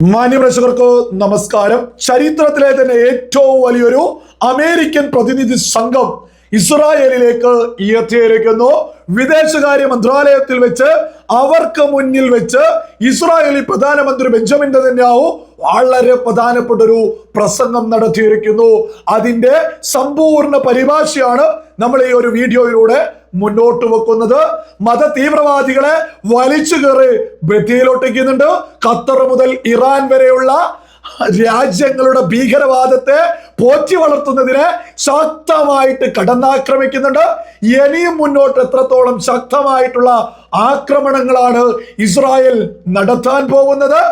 മാന്യപ്രേക്ഷകർക്ക് നമസ്കാരം. ചരിത്രത്തിലെ തന്നെ ഏറ്റവും വലിയൊരു അമേരിക്കൻ പ്രതിനിധി സംഘം ഇസ്രായേലിലേക്ക് എത്തിയിരിക്കുന്നു വിദേശകാര്യ മന്ത്രാലയത്തിൽ വെച്ച് അവർക്ക് മുന്നിൽ വെച്ച് ഇസ്രായേലി പ്രധാനമന്ത്രി ബെഞ്ചമിൻ നെതന്യാഹു വളരെ പ്രധാനപ്പെട്ട ഒരു പ്രസംഗം നടത്തിയിരിക്കുന്നു. അതിന്റെ സമ്പൂർണ പരിഭാഷയാണ് നമ്മൾ ഈ ഒരു വീഡിയോയിലൂടെ മുന്നോട്ട് വെക്കുന്നത്. മത തീവ്രവാദികളെ വലിച്ചു കയറി ബത്തിയിലൊട്ടിക്കുന്നുണ്ട് ഖത്തർ മുതൽ ഇറാൻ വരെയുള്ള രാജ്യങ്ങളുടെ ഭീകരവാദത്തെ പോറ്റി വളർത്തുന്നതിന് ശക്തമായിട്ട് കടന്നാക്രമിക്കുന്നുണ്ട്. ഇനിയും മുന്നോട്ട് എത്രത്തോളം ശക്തമായിട്ടുള്ള ആക്രമണങ്ങളാണ് ഇസ്രായേൽ നടത്താൻ പോകുന്നത്?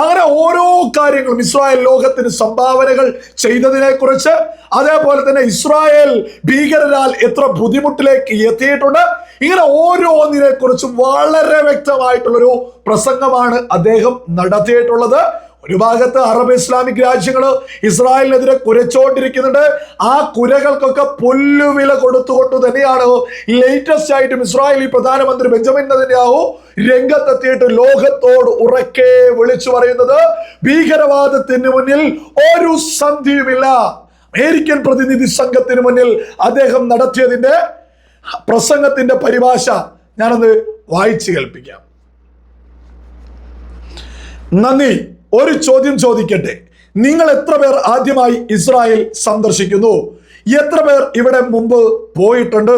അങ്ങനെ ഓരോ കാര്യങ്ങളും ഇസ്രായേൽ ലോകത്തിന് സംഭാവനകൾ ചെയ്തതിനെ കുറിച്ച് അതേപോലെ തന്നെ ഇസ്രായേൽ ഭീകരരാൽ എത്ര ബുദ്ധിമുട്ടിലേക്ക് എത്തിയിട്ടുണ്ട്. ഇങ്ങനെ ഓരോന്നിനെ കുറിച്ചും വളരെ വ്യക്തമായിട്ടുള്ളൊരു പ്രസംഗമാണ് അദ്ദേഹം നടത്തിയിട്ടുള്ളത്. ഒരു ഭാഗത്ത് അറബ് ഇസ്ലാമിക് രാജ്യങ്ങൾ ഇസ്രായേലിനെതിരെ കുരച്ചോണ്ടിരിക്കുന്നുണ്ട്. ആ കുരകൾക്കൊക്കെ പുല്ലുവില കൊടുത്തുകൊണ്ട് തന്നെയാണ് ലേറ്റസ്റ്റ് ആയിട്ടും ഇസ്രായേലി പ്രധാനമന്ത്രി ബെഞ്ചമിൻ നെതന്യാഹു രംഗത്തെത്തിയിട്ട് ലോകത്തോട് ഉറക്കെ വിളിച്ചു പറയുന്നത്? ഭീകരവാദത്തിന് മുന്നിൽ ഒരു സന്ധിയുമില്ല. അമേരിക്കൻ പ്രതിനിധി സംഘത്തിന് മുന്നിൽ അദ്ദേഹം നടത്തിയതിന്റെ പ്രസംഗത്തിന്റെ പരിഭാഷ ഞാനത് വായിച്ചു കേൾപ്പിക്കാം. നന്ദി. ഒരു ചോദ്യം ചോദിക്കട്ടെ. നിങ്ങൾ എത്ര പേർ ആദ്യമായി ഇസ്രായേൽ സന്ദർശിക്കുന്നു? എത്ര പേർ ഇവിടെ മുമ്പ് പോയിട്ടുണ്ട്?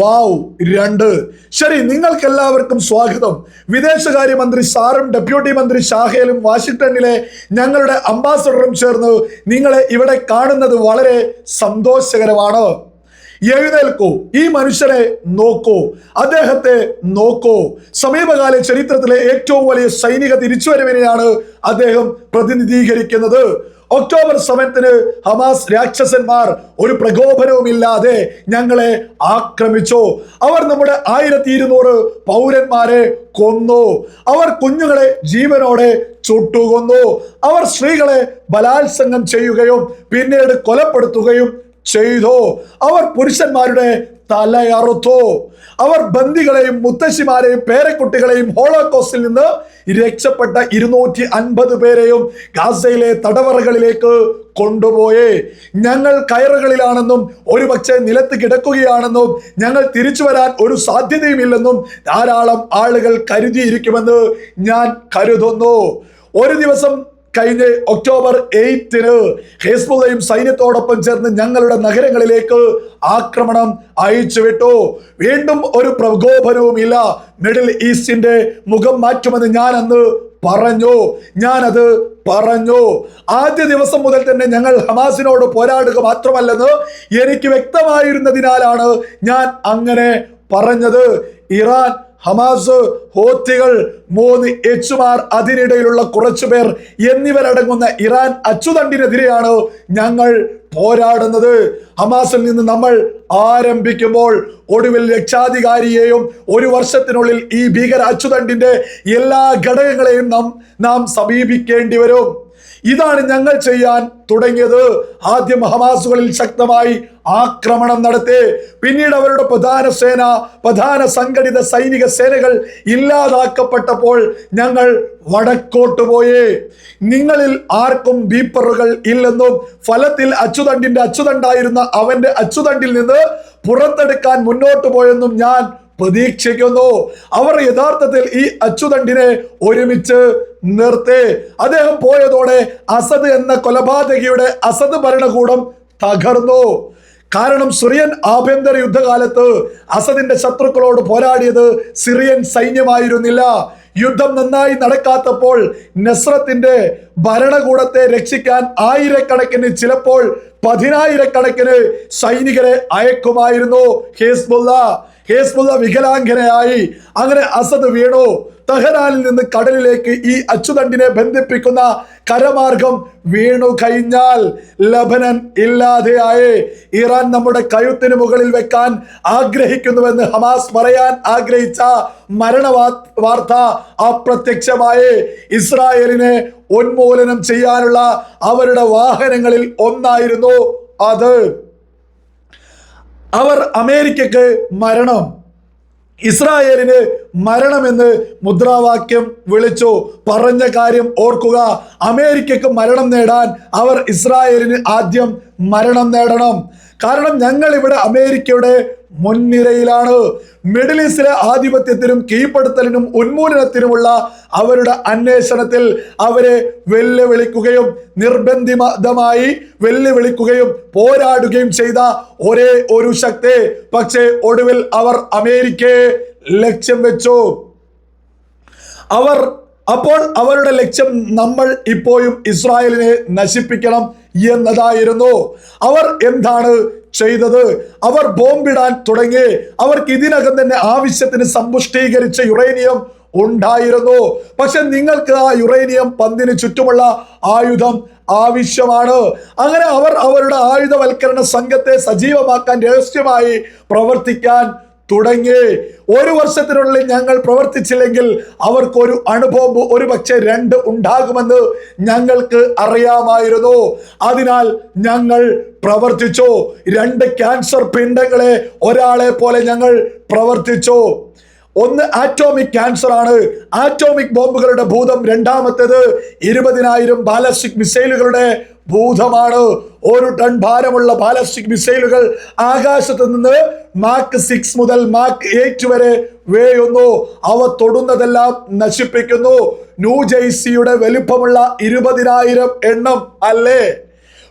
വാവ് രണ്ട്. ശരി നിങ്ങൾക്ക് എല്ലാവർക്കും സ്വാഗതം. വിദേശകാര്യമന്ത്രി സാറും ഡെപ്യൂട്ടി മന്ത്രി ഷാഹേലും വാഷിംഗ്ടണിലെ ഞങ്ങളുടെ അംബാസഡറും ചേർന്ന് നിങ്ങളെ ഇവിടെ കാണുന്നത് വളരെ സന്തോഷകരമാണ്. എഴുന്നേൽക്കൂ. ഈ മനുഷ്യരെ നോക്കൂ. അദ്ദേഹത്തെ നോക്കൂ. സമീപകാല ചരിത്രത്തിലെ ഏറ്റവും വലിയ സൈനിക തിരിച്ചുവരവിനെയാണ് അദ്ദേഹം പ്രതിനിധീകരിക്കുന്നത്. ഒക്ടോബർ സെവൻത്തിന് ഹമാസ് രാക്ഷസന്മാർ ഒരു പ്രകോപനവുമില്ലാതെ ഞങ്ങളെ ആക്രമിച്ചു. അവർ നമ്മുടെ ആയിരത്തി ഇരുന്നൂറ് പൗരന്മാരെ കൊന്നു. അവർ കുഞ്ഞുങ്ങളെ ജീവനോടെ ചുട്ടുകൊന്നു. അവർ സ്ത്രീകളെ ബലാത്സംഗം ചെയ്യുകയും പിന്നീട് കൊലപ്പെടുത്തുകയും ചെയ്തു. അവർ പുരുഷന്മാരുടെ തലയറുത്തു അവർ ബന്ദികളെയും മുത്തശ്ശിമാരെയും പേരക്കുട്ടികളെയും ഹോളോകോസ്റ്റിൽ നിന്ന് രക്ഷപ്പെട്ട ഇരുന്നൂറ്റി അൻപത് പേരെയും ഗാസയിലെ തടവറകളിലേക്ക് കൊണ്ടുപോയേ. ഞങ്ങൾ കയറുകളിലാണെന്നും ഒരുപക്ഷെ നിലത്ത് കിടക്കുകയാണെന്നും ഞങ്ങൾ തിരിച്ചു വരാൻ ഒരു സാധ്യതയുമില്ലെന്നും ധാരാളം ആളുകൾ കരുതിയിരിക്കുമെന്ന് ഞാൻ കരുതുന്നു. ഒരു ദിവസം കഴിഞ്ഞ് ഒക്ടോബർ എയ്റ്റിന് ഹെസ്ബുള്ളയും സൈന്യത്തോടൊപ്പം ചേർന്ന് ഞങ്ങളുടെ നഗരങ്ങളിലേക്ക് ആക്രമണം അയച്ചുവിട്ടു. വീണ്ടും ഒരു പ്രകോപനവും ഇല്ല മിഡിൽ ഈസ്റ്റിന്റെ മുഖം മാറ്റുമെന്ന് ഞാൻ അന്ന് പറഞ്ഞു. ഞാനത് പറഞ്ഞു. ആദ്യ ദിവസം മുതൽ തന്നെ ഞങ്ങൾ ഹമാസിനോട് പോരാടുക മാത്രമല്ലെന്ന് എനിക്ക് വ്യക്തമായിരുന്നതിനാലാണ് ഞാൻ അങ്ങനെ പറഞ്ഞത്. ഇറാൻ ഹമാസ് ഹോത്തികൾ മൂന്ന് എച്ചുമാർ അതിനിടയിലുള്ള കുറച്ചു പേർ എന്നിവരടങ്ങുന്ന ഇറാൻ അച്ചുതണ്ടിനെതിരെയാണ് ഞങ്ങൾ പോരാടുന്നത്. ഹമാസിൽ നിന്ന് നമ്മൾ ആരംഭിക്കുമ്പോൾ ഒടുവിൽ രക്ഷാധികാരിയെയും ഒരു വർഷത്തിനുള്ളിൽ ഈ ഭീകര അച്ചുതണ്ടിന്റെ എല്ലാ ഘടകങ്ങളെയും നാം നാം സമീപിക്കേണ്ടി വരും. ഇതാണ് ഞങ്ങൾ ചെയ്യാൻ തുടങ്ങിയത്. ആദ്യം ഹമാസുകളിൽ ശക്തമായി ആക്രമണം നടത്തി. പിന്നീട് അവരുടെ പ്രധാന സേന പ്രധാന സംഘടിത സൈനിക സേനകൾ ഇല്ലാതാക്കപ്പെട്ടപ്പോൾ ഞങ്ങൾ വടക്കോട്ട് പോയേ. നിങ്ങളിൽ ആർക്കും ബീപ്പറുകൾ ഇല്ലെന്നും ഫലത്തിൽ അച്ചുതണ്ടിന്റെ അച്ചുതണ്ടായിരുന്ന അവന്റെ അച്ചുതണ്ടിൽ നിന്ന് പുറത്തെടുക്കാൻ മുന്നോട്ട് പോയെന്നും ഞാൻ പ്രതീക്ഷിക്കുന്നു. അവർ യഥാർത്ഥത്തിൽ ഈ അച്ചുതണ്ടിനെ ഒരുമിച്ച് നിർത്തി. അദ്ദേഹം പോയതോടെ അസദ് എന്ന കൊലപാതകിയുടെ അസദ് ഭരണകൂടം തകർന്നു. കാരണം സിറിയൻ ആഭ്യന്തര യുദ്ധകാലത്ത് അസദിന്റെ ശത്രുക്കളോട് പോരാടിയത് സിറിയൻ സൈന്യമായിരുന്നില്ല. യുദ്ധം നന്നായി നടക്കാത്തപ്പോൾ നസ്രത്തിന്റെ ഭരണകൂടത്തെ രക്ഷിക്കാൻ ആയിരക്കണക്കിന് ചിലപ്പോൾ പതിനായിരക്കണക്കിന് സൈനികരെ അയക്കുമായിരുന്നു ഹേസ്ബുള്ള ഹേസ്ബുള്ള വികലാംഗനയായി അങ്ങനെ അസദ് വീണു. തഹരാനിൽ നിന്ന് കടലിലേക്ക് ഈ അച്ചുതണ്ടിനെ ബന്ധിപ്പിക്കുന്ന കരമാർഗം വീണു കഴിഞ്ഞാൽ ലബനൻ ഇല്ലാതെയായി. ഇറാൻ നമ്മുടെ കഴുത്തിന് മുകളിൽ വെക്കാൻ ആഗ്രഹിക്കുന്നുവെന്ന് ഹമാസ് പറയാൻ ആഗ്രഹിച്ച മരണ വാർത്ത അപ്രത്യക്ഷമായി. ഇസ്രായേലിനെ ഉന്മൂലനം ചെയ്യാനുള്ള അവരുടെ വാഹനങ്ങളിൽ ഒന്നായിരുന്നു അത്. അവർ അമേരിക്കക്ക് മരണം. ഇസ്രായേലിന് മരണമെന്ന് മുദ്രാവാക്യം വിളിച്ചു. പറഞ്ഞ കാര്യം ഓർക്കുക. അമേരിക്കക്ക് മരണം നേടാൻ അവർ ഇസ്രായേലിന് ആദ്യം മരണം നേടണം. കാരണം ഞങ്ങൾ ഇവിടെ അമേരിക്കയുടെ മുൻനിരയിലാണ്. മിഡിൽ ഈസ്റ്റിലെ ആധിപത്യത്തിനും കീഴ്പ്പെടുത്തലിനും ഉന്മൂലനത്തിനുമുള്ള അവരുടെ അന്വേഷണത്തിൽ അവരെ വെല്ലുവിളിക്കുകയും നിർബന്ധിതമായി വെല്ലുവിളിക്കുകയും പോരാടുകയും ചെയ്ത ഒരേ ഒരു ശക്തി. പക്ഷേ ഒടുവിൽ അവർ അമേരിക്കയെ ലക്ഷ്യം വെച്ചു. അവർ അപ്പോൾ അവരുടെ ലക്ഷ്യം നമ്മൾ ഇപ്പോഴും ഇസ്രായേലിനെ നശിപ്പിക്കണം എന്നതായിരുന്നു. അവർ എന്താണ് ചെയ്തത്. അവർ ബോംബിടാൻ തുടങ്ങി. അവർക്ക് ഇതിനകം തന്നെ ആവശ്യത്തിന് സമ്പുഷ്ടീകരിച്ച യുറേനിയം ഉണ്ടായിരുന്നു. പക്ഷെ നിങ്ങൾക്ക് ആ യുറേനിയം പന്തിന് ചുറ്റുമുള്ള ആയുധം ആവശ്യമാണ്. അങ്ങനെ അവർ അവരുടെ ആയുധവൽക്കരണ സംഘത്തെ സജീവമാക്കാൻ രഹസ്യമായി പ്രവർത്തിക്കാൻ തുടങ്ങി. ഒരു വർഷത്തിനുള്ളിൽ ഞങ്ങൾ പ്രവർത്തിച്ചില്ലെങ്കിൽ അവർക്കൊരു അണുബോംബ് ഒരു പക്ഷേ രണ്ട് ഉണ്ടാകുമെന്ന് ഞങ്ങൾക്ക് അറിയാമായിരുന്നു. അതിനാൽ ഞങ്ങൾ പ്രവർത്തിച്ചു. രണ്ട് ക്യാൻസർ പിണ്ടങ്ങളെ ഒരാളെ പോലെ ഞങ്ങൾ പ്രവർത്തിച്ചു. ഒന്ന് ആറ്റോമിക് ക്യാൻസർ ആണ്. ആറ്റോമിക് ബോംബുകളുടെ ഭൂതം രണ്ടാമത്തേത് ഇരുപതിനായിരം ബാലസ്റ്റിക് മിസൈലുകളുടെ ഭൂതമാണ്. ഒരു ടൺ ഭാരമുള്ള ബാലസ്റ്റിക് മിസൈലുകൾ ആകാശത്ത് നിന്ന് മാക്ക് സിക്സ് മുതൽ മാക്ക് എയ്റ്റ് വരെ വേയുന്നു. അവ തൊടുന്നതെല്ലാം നശിപ്പിക്കുന്നു. ന്യൂ ജേഴ്സിയുടെ വലുപ്പമുള്ള ഇരുപതിനായിരം എണ്ണം അല്ലേ?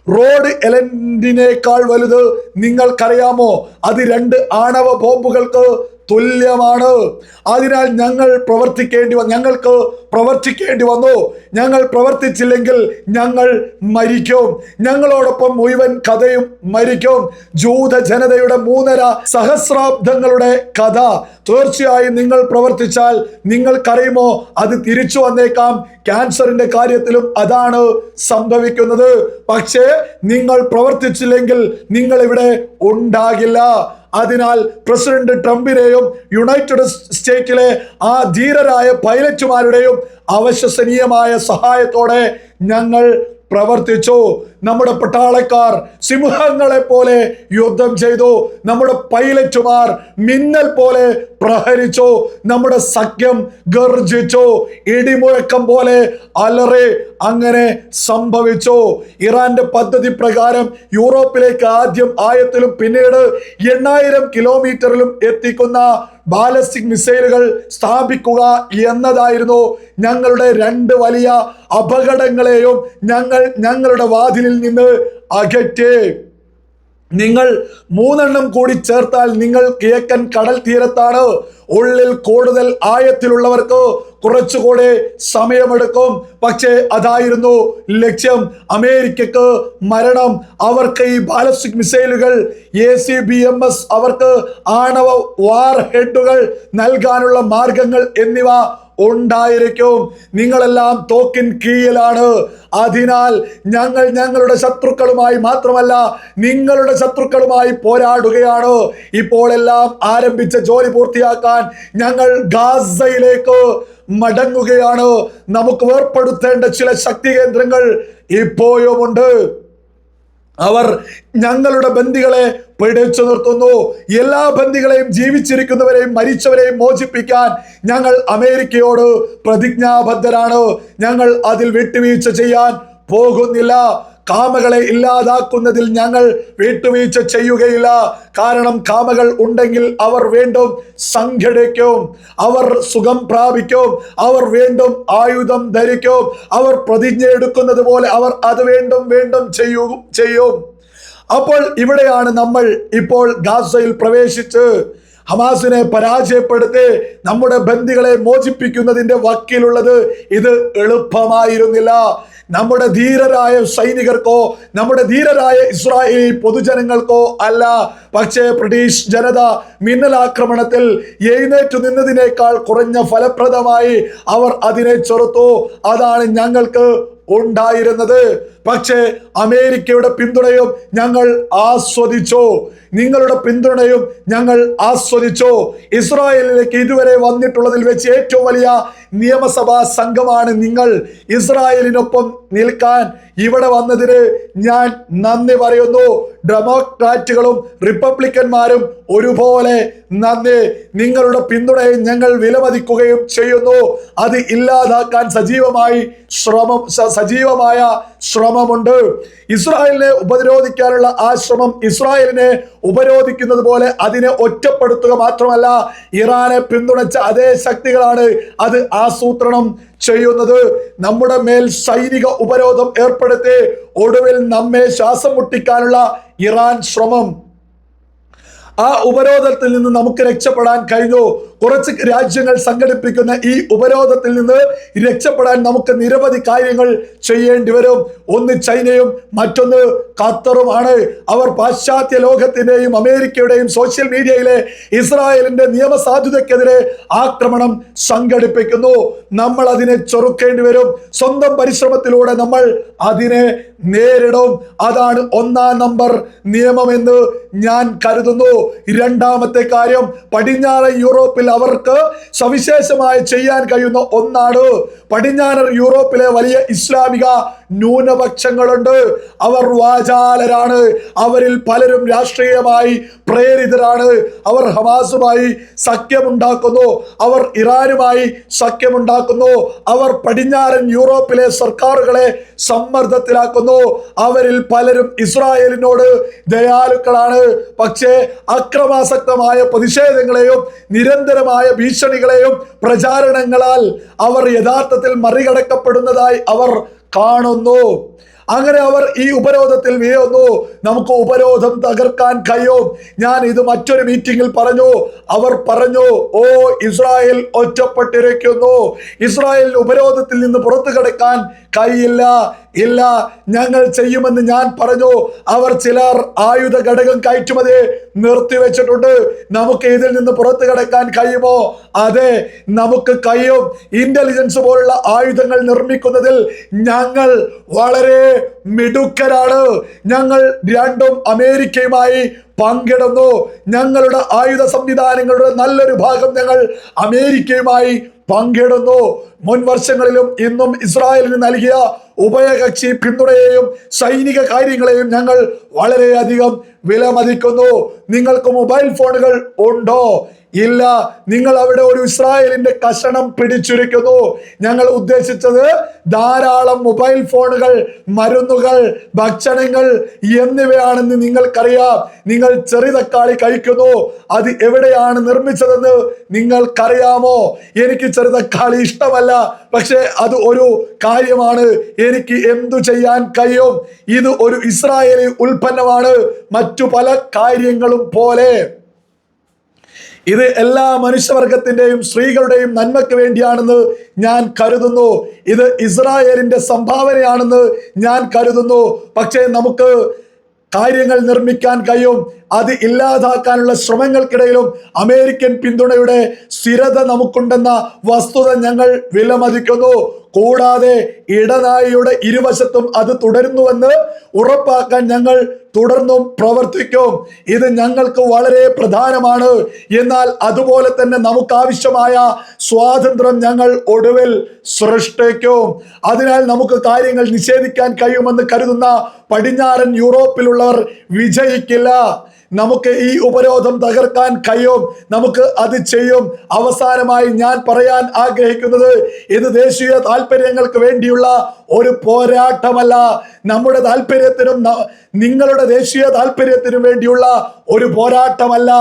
റോഡ് എലന്റിനേക്കാൾ വലുത് നിങ്ങൾക്കറിയാമോ? അത് രണ്ട് ആണവ ബോംബുകൾക്ക് തുല്യമാണ്. അതിനാൽ ഞങ്ങൾ പ്രവർത്തിക്കേണ്ടി വന്നു ഞങ്ങൾക്ക് പ്രവർത്തിക്കേണ്ടി വന്നു. ഞങ്ങൾ പ്രവർത്തിച്ചില്ലെങ്കിൽ ഞങ്ങൾ മരിക്കും. ഞങ്ങളോടൊപ്പം മുഴുവൻ കഥയും മരിക്കും. ജൂത ജനതയുടെ മൂന്നര സഹസ്രാബ്ദങ്ങളുടെ കഥ. തീർച്ചയായും നിങ്ങൾ പ്രവർത്തിച്ചാൽ നിങ്ങൾക്കറിയുമോ? അത് തിരിച്ചു വന്നേക്കാം. ക്യാൻസറിന്റെ കാര്യത്തിലും അതാണ് സംഭവിക്കുന്നത്. പക്ഷേ നിങ്ങൾ പ്രവർത്തിച്ചില്ലെങ്കിൽ നിങ്ങൾ ഇവിടെ ഉണ്ടാകില്ല. അതിനാൽ പ്രസിഡന്റ് ട്രംപിനെയും യുണൈറ്റഡ് സ്റ്റേറ്റിലെ ആ ധീരരായ പൈലറ്റുമാരുടെയും അവശ്വസനീയമായ സഹായത്തോടെ ഞങ്ങൾ പ്രവർത്തിച്ചു. നമ്മുടെ പട്ടാളക്കാർ സിംഹങ്ങളെ പോലെ യുദ്ധം ചെയ്തു. നമ്മുടെ പൈലറ്റുമാർ മിന്നൽ പോലെ പ്രഹരിച്ചു. നമ്മുടെ സഖ്യം ഗർജിച്ചു. ഇടിമുഴക്കം പോലെ അലറി അങ്ങനെ സംഭവിച്ചു. ഇറാന്റെ പദ്ധതി പ്രകാരം യൂറോപ്പിലേക്ക് ആദ്യം ആയത്തിലും പിന്നീട് എണ്ണായിരം കിലോമീറ്ററിലും എത്തിക്കുന്ന ബാലസ്റ്റിക് മിസൈലുകൾ സ്ഥാപിക്കുക എന്നതായിരുന്നു ഞങ്ങളുടെ രണ്ട് വലിയ അപകടങ്ങളെയും ഞങ്ങൾ ഞങ്ങളുടെ വാതിലിൽ നിന്ന് അകറ്റി. നിങ്ങൾ മൂന്നെണ്ണം കൂടി ചേർത്താൽ നിങ്ങൾ കിഴക്കൻ കടൽ തീരത്താണ് ഉള്ളിൽ കൂടുതൽ ആയത്തിലുള്ളവർക്ക് കുറച്ചുകൂടെ സമയമെടുക്കും. പക്ഷേ അതായിരുന്നു ലക്ഷ്യം. അമേരിക്കക്ക് മരണം. അവർക്ക് ഈ ബാലസ്റ്റിക് മിസൈലുകൾ A C B M S അവർക്ക് ആണവ വാർ ഹെഡുകൾ നൽകാനുള്ള മാർഗങ്ങൾ എന്നിവ ഉണ്ടായിരിക്കും. നിങ്ങളെല്ലാം തോക്കിൻ കീഴിലാണ്. അതിനാൽ ഞങ്ങൾ ഞങ്ങളുടെ ശത്രുക്കളുമായി മാത്രമല്ല നിങ്ങളുടെ ശത്രുക്കളുമായി പോരാടുകയാണ്. ഇപ്പോൾ എല്ലാം ആരംഭിച്ച ജോലി പൂർത്തിയാക്കാൻ ഞങ്ങൾ ഗാസയിലേക്ക് മടങ്ങുകയാണ്. നമുക്ക് വേർപ്പെടുത്തേണ്ട ചില ശക്തി കേന്ദ്രങ്ങൾ ഇപ്പോഴുമുണ്ട് അവർ ഞങ്ങളുടെ ബന്ധികളെ പിടിച്ചു നിർത്തുന്നു. എല്ലാ ബന്ദികളെയും ജീവിച്ചിരിക്കുന്നവരെയും മരിച്ചവരെയും മോചിപ്പിക്കാൻ ഞങ്ങൾ അമേരിക്കയോട് പ്രതിജ്ഞാബദ്ധരാണ്. ഞങ്ങൾ അതിൽ വിട്ടുവീഴ്ച ചെയ്യാൻ പോകുന്നില്ല. കാമകളെ ഇല്ലാതാക്കുന്നതിൽ ഞങ്ങൾ വീട്ടുവീഴ്ച ചെയ്യുകയില്ല. കാരണം കാമകൾ ഉണ്ടെങ്കിൽ അവർ വീണ്ടും സംഘടിക്കും. അവർ സുഖം പ്രാപിക്കും. അവർ വീണ്ടും ആയുധം ധരിക്കും. അവർ പ്രതിജ്ഞ എടുക്കുന്നത് പോലെ അവർ അത് വീണ്ടും വീണ്ടും ചെയ്യും ചെയ്യും. അപ്പോൾ ഇവിടെയാണ് നമ്മൾ ഇപ്പോൾ ഗാസയിൽ പ്രവേശിച്ച് ഹമാസിനെ പരാജയപ്പെടുത്തി നമ്മുടെ ബന്ധികളെ മോചിപ്പിക്കുന്നതിന്റെ വക്കിലുള്ളത്. ഇത് എളുപ്പമായിരുന്നില്ല. നമ്മുടെ ധീരരായ സൈനികർക്കോ നമ്മുടെ ധീരരായ ഇസ്രായേലി പൊതുജനങ്ങൾക്കോ അല്ല. പക്ഷേ ബ്രിട്ടീഷ് ജനത മിന്നലാക്രമണത്തിൽ എഴുന്നേറ്റു നിന്നതിനേക്കാൾ കുറഞ്ഞ ഫലപ്രദമായി അവർ അതിനെ ചെറുത്തു. അതാണ് ഞങ്ങൾക്ക് ഉണ്ടായിരുന്നത്. പക്ഷേ അമേരിക്കയുടെ പിന്തുണയും ഞങ്ങൾ ആസ്വദിച്ചു. നിങ്ങളുടെ പിന്തുണയും ഞങ്ങൾ ആസ്വദിച്ചു. ഇസ്രായേലിലേക്ക് ഇതുവരെ വന്നിട്ടുള്ളതിൽ വെച്ച് ഏറ്റവും വലിയ നിയമസഭാ സംഘമാണ് നിങ്ങൾ. ഇസ്രായേലിനൊപ്പം നിൽക്കാൻ ഇവിടെ വന്നതിന് ഞാൻ നന്ദി പറയുന്നു. ഡെമോക്രാറ്റുകളും റിപ്പബ്ലിക്കന്മാരും ഒരുപോലെ നന്ദി. നിങ്ങളുടെ പിന്തുണയെ ഞങ്ങൾ വിലമതിക്കുകയും ചെയ്യുന്നു. അത് ഇല്ലാതാക്കാൻ സജീവമായി ശ്രമം സജീവമായ ശ്രമമുണ്ട്. ഇസ്രായേലിനെ ഉപരോധിക്കാനുള്ള ആ ശ്രമം ഇസ്രായേലിനെ ഉപരോധിക്കുന്നത് പോലെ അതിനെ ഒറ്റപ്പെടുത്തുക മാത്രമല്ല ഇറാനെ പിന്തുണച്ച അതേ ശക്തികളാണ്. അത് ആസൂത്രണം ചെയ്യുന്നത്. നമ്മുടെ മേൽ സൈനിക ഉപരോധം ഏർപ്പെടുത്തി. ഒടുവിൽ നമ്മെ ശ്വാസം മുട്ടിക്കാനുള്ള ഇറാൻ ശ്രമം. ആ ഉപരോധത്തിൽ നിന്ന് നമുക്ക് രക്ഷപ്പെടാൻ കഴിഞ്ഞു. കുറച്ച് രാജ്യങ്ങൾ സംഘടിപ്പിക്കുന്ന ഈ ഉപരോധത്തിൽ നിന്ന് രക്ഷപ്പെടാൻ നമുക്ക് നിരവധി കാര്യങ്ങൾ ചെയ്യേണ്ടി വരും. ഒന്ന് ചൈനയും മറ്റൊന്ന് ഖത്തറുമാണ് അവർ പാശ്ചാത്യ ലോകത്തിന്റെയും അമേരിക്കയുടെയും സോഷ്യൽ മീഡിയയിലെ ഇസ്രായേലിന്റെ നിയമസാധുതയ്ക്കെതിരെ ആക്രമണം സംഘടിപ്പിക്കുന്നു. നമ്മൾ അതിനെ ചെറുക്കേണ്ടി വരും. സ്വന്തം പരിശ്രമത്തിലൂടെ നമ്മൾ അതിനെ നേരിടും. അതാണ് ഒന്നാം നമ്പർ നിയമമെന്ന് ഞാൻ കരുതുന്നു. രണ്ടാമത്തെ കാര്യം പടിഞ്ഞാറൻ യൂറോപ്പിൽ അവർക്ക് സവിശേഷമായി ചെയ്യാൻ കഴിയുന്ന ഒന്നാണ്. പടിഞ്ഞാറൻ യൂറോപ്പിലെ വലിയ ഇസ്ലാമിക ന്യൂനപക്ഷങ്ങളുണ്ട്. അവർ വാചാലരാണ്. അവരിൽ പലരും രാഷ്ട്രീയമായി പ്രേരിതരാണ്. അവർ ഹമാസുമായി സഖ്യമുണ്ടാക്കുന്നു. അവർ ഇറാനുമായി സഖ്യമുണ്ടാക്കുന്നു. അവർ പടിഞ്ഞാറൻ യൂറോപ്പിലെ സർക്കാരുകളെ സമ്മർദ്ദത്തിലാക്കുന്നു. അവരിൽ പലരും ഇസ്രായേലിനോട് ദയാലുക്കളാണ്. പക്ഷേ അക്രമാസക്തമായ പ്രതിഷേധങ്ങളെയും നിരന്തരമായ ഭീഷണികളെയും പ്രചാരണങ്ങളാൽ അവർ യഥാർത്ഥത്തിൽ മറികടക്കപ്പെടുന്നതായി അവർ കാണുന്നു. അങ്ങനെ അവർ ഈ ഉപരോധത്തിൽ വീഴുന്നു. നമുക്ക് ഉപരോധം തകർക്കാൻ കഴിയും. ഞാൻ ഇത് മറ്റൊരു മീറ്റിംഗിൽ പറഞ്ഞു. അവർ പറഞ്ഞു ഓ ഇസ്രായേൽ ഒറ്റപ്പെട്ടിരിക്കുന്നു. ഇസ്രായേൽ ഉപരോധത്തിൽ നിന്ന് പുറത്തു കിടക്കാൻ കഴിയില്ല ഇല്ല ഞങ്ങൾ ചെയ്യുമെന്ന് ഞാൻ പറഞ്ഞു. അവർ ചിലർ ആയുധ ഘടകം കയറ്റുമതി നിർത്തിവെച്ചിട്ടുണ്ട് നമുക്ക് ഇതിൽ നിന്ന് പുറത്തു കിടക്കാൻ കഴിയുമോ? അതെ നമുക്ക് കഴിയും. ഇന്റലിജൻസ് പോലുള്ള ആയുധങ്ങൾ നിർമ്മിക്കുന്നതിൽ ഞങ്ങൾ വളരെ മിടുക്കരാണ്. ഞങ്ങൾ രണ്ടും അമേരിക്കയുമായി പങ്കിടുന്നു. ഞങ്ങളുടെ ആയുധ സംവിധാനങ്ങളുടെ നല്ലൊരു ഭാഗം ഞങ്ങൾ അമേരിക്കയുമായി പങ്കിടുന്നു. മുൻ വർഷങ്ങളിലും ഇന്നും ഇസ്രായേലിന് നൽകിയ ഉഭയകക്ഷി പിന്തുണയെയും സൈനിക കാര്യങ്ങളെയും ഞങ്ങൾ വളരെയധികം വിലമതിക്കുന്നു. നിങ്ങൾക്ക് മൊബൈൽ ഫോണുകൾ ഉണ്ടോ? ഇല്ല നിങ്ങൾ അവിടെ ഒരു ഇസ്രായേലിന്റെ കഷണം പിടിച്ചിരിക്കുന്നു. ഞങ്ങൾ ഉദ്ദേശിച്ചത് ധാരാളം മൊബൈൽ ഫോണുകൾ മരുന്നുകൾ ഭക്ഷണങ്ങൾ എന്നിവയാണെന്ന് നിങ്ങൾക്കറിയാം. നിങ്ങൾ ചെറിയ തക്കാളി കഴിക്കുന്നു. അത് എവിടെയാണ് നിർമ്മിച്ചതെന്ന് നിങ്ങൾക്കറിയാമോ? എനിക്ക് ചെറിയ തക്കാളി ഇഷ്ടമല്ല. പക്ഷേ അത് ഒരു കാര്യമാണ്. എനിക്ക് എന്തു ചെയ്യാൻ കഴിയും? ഇത് ഒരു ഇസ്രായേലി ഉൽപ്പന്നമാണ്. മറ്റു പല കാര്യങ്ങളും പോലെ. ഇത് എല്ലാ മനുഷ്യവർഗത്തിന്റെയും സ്ത്രീകളുടെയും നന്മയ്ക്ക് വേണ്ടിയാണെന്ന് ഞാൻ കരുതുന്നു. ഇത് ഇസ്രായേലിന്റെ സംഭാവനയാണെന്ന് ഞാൻ കരുതുന്നു. പക്ഷേ നമുക്ക് കാര്യങ്ങൾ നിർമ്മിക്കാൻ കഴിയും. അത് ഇല്ലാതാക്കാനുള്ള ശ്രമങ്ങൾക്കിടയിലും അമേരിക്കൻ പിന്തുണയുടെ സ്ഥിരത നമുക്കുണ്ടെന്ന വസ്തുത ഞങ്ങൾ വിലമതിക്കുന്നു. കൂടാതെ ഇടനാഴിയുടെ ഇരുവശത്തും അത് തുടരുന്നുവെന്ന് ഉറപ്പാക്കാൻ ഞങ്ങൾ തുടർന്നും പ്രവർത്തിക്കും. ഇത് ഞങ്ങൾക്ക് വളരെ പ്രധാനമാണ്. എന്നാൽ അതുപോലെ തന്നെ നമുക്ക് ആവശ്യമായ സ്വാതന്ത്ര്യം ഞങ്ങൾ ഒടുവിൽ സൃഷ്ടിക്കും. അതിനാൽ നമുക്ക് കാര്യങ്ങൾ നിഷേധിക്കാൻ കഴിയുമെന്ന് കരുതുന്ന പടിഞ്ഞാറൻ യൂറോപ്പിലുള്ളവർ വിജയിക്കില്ല. നമുക്ക് ഈ ഉപരോധം തകർക്കാൻ കഴിയും. നമുക്ക് അത് ചെയ്യും. അവസാനമായി ഞാൻ പറയാൻ ആഗ്രഹിക്കുന്നത് ഇത് ദേശീയ താല്പര്യങ്ങൾക്ക് വേണ്ടിയുള്ള ഒരു പോരാട്ടമല്ല. നമ്മുടെ താല്പര്യത്തിനും നിങ്ങളുടെ ദേശീയ താല്പര്യത്തിനും വേണ്ടിയുള്ള ഒരു പോരാട്ടമല്ല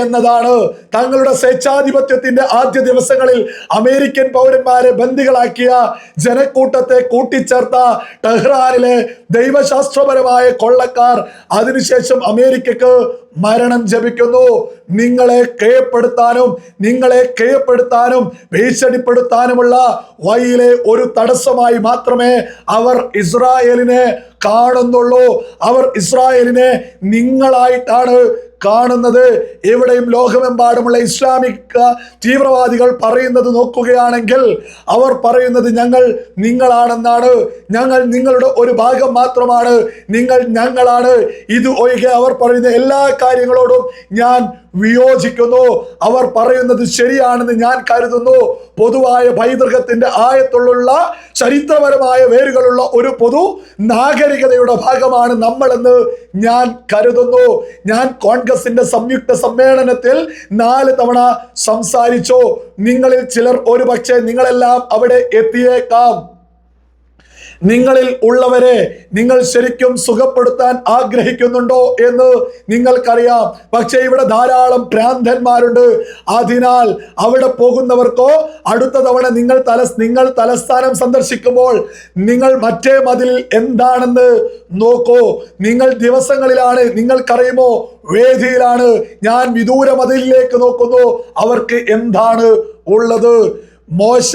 എന്നതാണ്. തങ്ങളുടെ സ്വേച്ഛാധിപത്യത്തിന്റെ ആദ്യ ദിവസങ്ങളിൽ അമേരിക്കൻ പൗരന്മാരെ ബന്ദികളാക്കിയ ജനക്കൂട്ടത്തെ കൂട്ടിച്ചേർത്ത ടെഹ്റാനിലെ ദൈവശാസ്ത്രപരമായ കൊള്ളക്കാർ. അതിനുശേഷം അമേരിക്കക്ക് മരണം ജപിക്കുന്നു. നിങ്ങളെ കീഴ്പ്പെടുത്താനും നിങ്ങളെ കീഴ്പ്പെടുത്താനും ഭീഷണിപ്പെടുത്താനുമുള്ള വഴിയിലെ ഒരു തടസ്സമായി മാത്രമേ അവർ ഇസ്രായേലിനെ കാണുന്നുള്ളൂ. അവർ ഇസ്രായേലിനെ നിങ്ങളായിട്ടാണ് കാണുന്നത് എവിടെയും ലോകമെമ്പാടുമുള്ള ഇസ്ലാമിക തീവ്രവാദികൾ പറയുന്നത് നോക്കുകയാണെങ്കിൽ അവർ പറയുന്നത് ഞങ്ങൾ നിങ്ങളാണെന്നാണ്. ഞങ്ങൾ നിങ്ങളുടെ ഒരു ഭാഗം മാത്രമാണ്. നിങ്ങൾ ഞങ്ങളാണ്. ഇത് ഒഴികെ അവർ പറയുന്ന എല്ലാ കാര്യങ്ങളോടും ഞാൻ വിയോജിക്കുന്നു. അവർ പറയുന്നത് ശരിയാണെന്ന് ഞാൻ കരുതുന്നു. പൊതുവായ പൈതൃകത്തിന്റെ ആയത്തുള്ള ചരിത്രപരമായ വേരുകളുള്ള ഒരു പൊതു നാഗരികതയുടെ ഭാഗമാണ് നമ്മളെന്ന് ഞാൻ കരുതുന്നു. ഞാൻ കോൺഗ്രസിന്റെ സംയുക്ത സമ്മേളനത്തിൽ നാല് തവണ സംസാരിച്ചോ. നിങ്ങളിൽ ചിലർ ഒരു പക്ഷേ നിങ്ങളെല്ലാം അവിടെ എത്തിയേക്കാം. നിങ്ങളിൽ ഉള്ളവരെ നിങ്ങൾ ശരിക്കും സുഖപ്പെടുത്താൻ ആഗ്രഹിക്കുന്നുണ്ടോ എന്ന് നിങ്ങൾക്കറിയാം. പക്ഷേ ഇവിടെ ധാരാളം ഭ്രാന്തന്മാരുണ്ട്. അതിനാൽ അവിടെ പോകുന്നവർക്കോ അടുത്ത തവണ നിങ്ങൾ തല നിങ്ങൾ തലസ്ഥാനം സന്ദർശിക്കുമ്പോൾ നിങ്ങൾ മറ്റേ മതിൽ എന്താണെന്ന് നോക്കോ. നിങ്ങൾ ദിവസങ്ങളിലാണ് നിങ്ങൾക്കറിയുമോ? വേദിയിലാണ്. ഞാൻ വിദൂര മതിലിലേക്ക് നോക്കുന്നു. അവർക്ക് എന്താണ് ഉള്ളത്? മോശ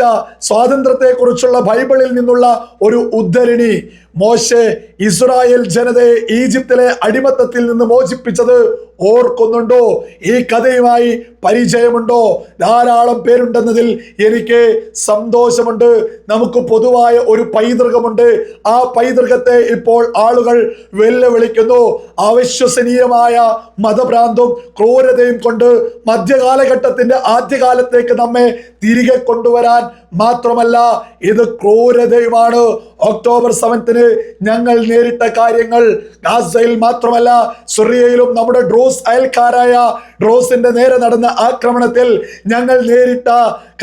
സ്വാതന്ത്ര്യത്തെക്കുറിച്ചുള്ള ബൈബിളിൽ നിന്നുള്ള ഒരു ഉദ്ധരണി. മോശെ ഇസ്രായേൽ ജനതയെ ഈജിപ്തിലെ അടിമത്തത്തിൽ നിന്ന് മോചിപ്പിച്ചത് ഓർക്കുന്നുണ്ടോ? ഈ കഥയുമായി പരിചയമുണ്ടോ? ധാരാളം പേരുണ്ടെന്നതിൽ എനിക്ക് സന്തോഷമുണ്ട്. നമുക്ക് പൊതുവായ ഒരു പൈതൃകമുണ്ട്. ആ പൈതൃകത്തെ ഇപ്പോൾ ആളുകൾ വെല്ലുവിളിക്കുന്നു. അവിശ്വസനീയമായ മതഭ്രാന്തും ക്രൂരതയും കൊണ്ട് മധ്യകാലഘട്ടത്തിന്റെ ആദ്യകാലത്തേക്ക് നമ്മെ തിരികെ കൊണ്ടുവരാൻ മാത്രമല്ല ഇത് ക്രൂരതയുമാണ്. ഒക്ടോബർ സെവൻത്തിന് ഞങ്ങൾ നേരിട്ട കാര്യങ്ങൾ ഗാസയിൽ മാത്രമല്ല സിറിയയിലും നമ്മുടെ ഡ്രോസ് അയൽക്കാരായ ഡ്രോസിന്റെ നേരെ നടന്ന ആക്രമണത്തിൽ ഞങ്ങൾ നേരിട്ട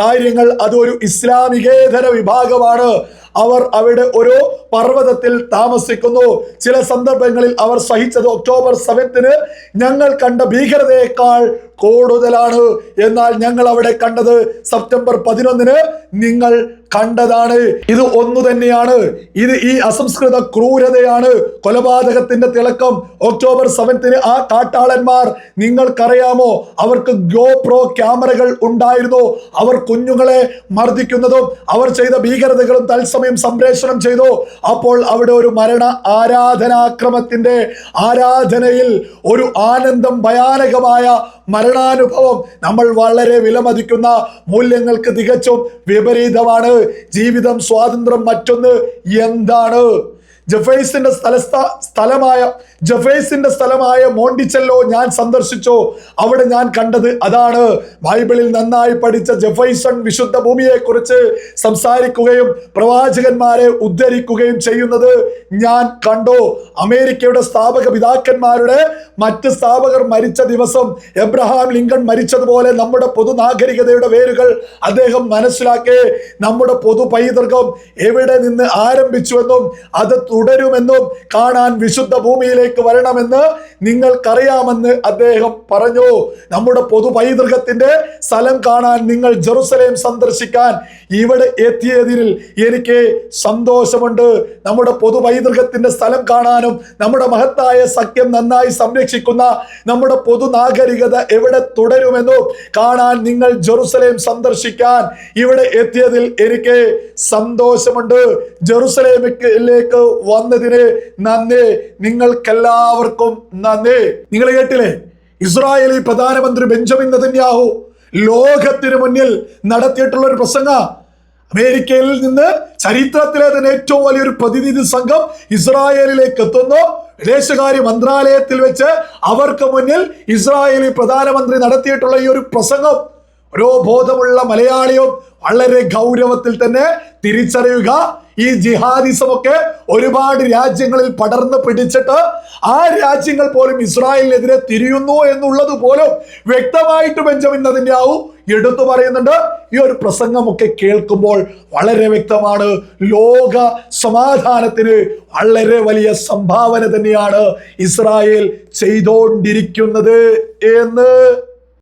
കാര്യങ്ങൾ അതൊരു ഇസ്ലാമികേതര വിഭാഗമാണ്. അവർ അവിടെ ഒരു പർവതത്തിൽ താമസിക്കുന്നു. ചില സന്ദർഭങ്ങളിൽ അവർ സഹിച്ചത് ഒക്ടോബർ സെവൻത്തിന് ഞങ്ങൾ കണ്ട ഭീകരതയേക്കാൾ കൂടുതലാണ്. എന്നാൽ ഞങ്ങൾ അവിടെ കണ്ടത് സെപ്റ്റംബർ പതിനൊന്നിന് നിങ്ങൾ കണ്ടതാണ്. ഇത് ഒന്നു തന്നെയാണ്. ഇത് ഈ അസംസ്കൃത ക്രൂരതയാണ്. കൊലപാതകത്തിന്റെ തിളക്കം ഒക്ടോബർ സെവൻത്തിന് ആ കാട്ടാളന്മാർ നിങ്ങൾക്കറിയാമോ? അവർക്ക് ഗോ പ്രോ ക്യാമറകൾ ഉണ്ടായിരുന്നു. അവർ കുഞ്ഞുങ്ങളെ മർദ്ദിക്കുന്നതും അവർ ചെയ്ത ഭീകരതകളും തത്സമയം സംപ്രേഷണം ചെയ്തു. അപ്പോൾ അവിടെ ഒരു മരണ ആരാധനാക്രമത്തിന്റെ ആരാധനയിൽ ഒരു ആനന്ദം ഭയാനകമായ മരണാനുഭവം നമ്മൾ വളരെ വിലമതിക്കുന്ന മൂല്യങ്ങൾക്ക് തികച്ചും വിപരീതമാണ്. ജീവിതം സ്വാതന്ത്ര്യം മറ്റൊന്ന് എന്താണ്? ജഫൈസിന്റെ സ്ഥലസ്ഥ സ്ഥലമായ ജഫേസിന്റെ സ്ഥലമായ മോണ്ടിച്ചല്ലോ ഞാൻ സന്ദർശിച്ചോ. അവിടെ ഞാൻ കണ്ടത് അതാണ്. ബൈബിളിൽ നന്നായി പഠിച്ച ജഫൈസൺ വിശുദ്ധ ഭൂമിയെക്കുറിച്ച് സംസാരിക്കുകയും പ്രവാചകന്മാരെ ഉദ്ധരിക്കുകയും ചെയ്യുന്നത് ഞാൻ കണ്ടോ. അമേരിക്കയുടെ സ്ഥാപക പിതാക്കന്മാരുടെ മറ്റ് സ്ഥാപകർ മരിച്ച ദിവസം എബ്രഹാം ലിങ്കൺ മരിച്ചതുപോലെ നമ്മുടെ പൊതു നാഗരികതയുടെ വേരുകൾ അദ്ദേഹം മനസ്സിലാക്കി. നമ്മുടെ പൊതു പൈതൃകം എവിടെ നിന്ന് ആരംഭിച്ചുവെന്നും അത് തുടരുമെന്നും കാണാൻ വിശുദ്ധ ഭൂമിയിലേക്ക് വരണമെന്ന് നിങ്ങൾക്കറിയാമെന്ന് അദ്ദേഹം പറഞ്ഞു. നമ്മുടെ പൊതു പൈതൃകത്തിന്റെ സ്ഥലം കാണാൻ നിങ്ങൾ ജെറുസലേം സന്ദർശിക്കാൻ ഇവിടെ എത്തിയതിൽ എനിക്ക് സന്തോഷമുണ്ട്. നമ്മുടെ പൊതു പൈതൃകത്തിന്റെ സ്ഥലം കാണാനും നമ്മുടെ മഹത്തായ സഖ്യം നന്നായി സംരക്ഷിക്കുന്ന നമ്മുടെ പൊതു നാഗരികത എവിടെ തുടരുമെന്നും കാണാൻ നിങ്ങൾ ജെറുസലേം സന്ദർശിക്കാൻ ഇവിടെ എത്തിയതിൽ എനിക്ക് സന്തോഷമുണ്ട്. ജെറുസലേമിലേക്ക് വന്നതിന് നന്ദി. നിങ്ങൾക്കെല്ലാവർക്കും നന്ദി. നിങ്ങൾ കേട്ടില്ലേ? ഇസ്രായേലി പ്രധാനമന്ത്രി ബെഞ്ചമിൻ നെതന്യാഹു ലോകത്തിന് മുന്നിൽ നടത്തിയിട്ടുള്ള ഒരു പ്രസംഗ. അമേരിക്കയിൽ നിന്ന് ചരിത്രത്തിലെ തന്നെ ഏറ്റവും വലിയൊരു പ്രതിനിധി സംഘം ഇസ്രായേലിലേക്ക് എത്തുന്നു. വിദേശകാര്യ മന്ത്രാലയത്തിൽ വെച്ച് അവർക്ക് മുന്നിൽ ഇസ്രായേലി പ്രധാനമന്ത്രി നടത്തിയിട്ടുള്ള ഈ ഒരു പ്രസംഗം. ഓരോ ബോധമുള്ള മലയാളിയും വളരെ ഗൗരവത്തിൽ തന്നെ തിരിച്ചറിയുക. ഈ ജിഹാദിസം ഒക്കെ ഒരുപാട് രാജ്യങ്ങളിൽ പടർന്ന് പിടിച്ചിട്ട് ആ രാജ്യങ്ങൾ പോലും ഇസ്രായേലിനെതിരെ തിരിയുന്നു എന്നുള്ളത് പോലും വ്യക്തമായിട്ട് ബെഞ്ചമിൻ നദിന്യാവു എടുത്തു പറയുന്നുണ്ട്. ഈ ഒരു പ്രസംഗമൊക്കെ കേൾക്കുമ്പോൾ വളരെ വ്യക്തമാണ്. ലോക സമാധാനത്തിന് വളരെ വലിയ സംഭാവന തന്നെയാണ് ഇസ്രായേൽ ചെയ്തോണ്ടിരിക്കുന്നത് എന്ന്.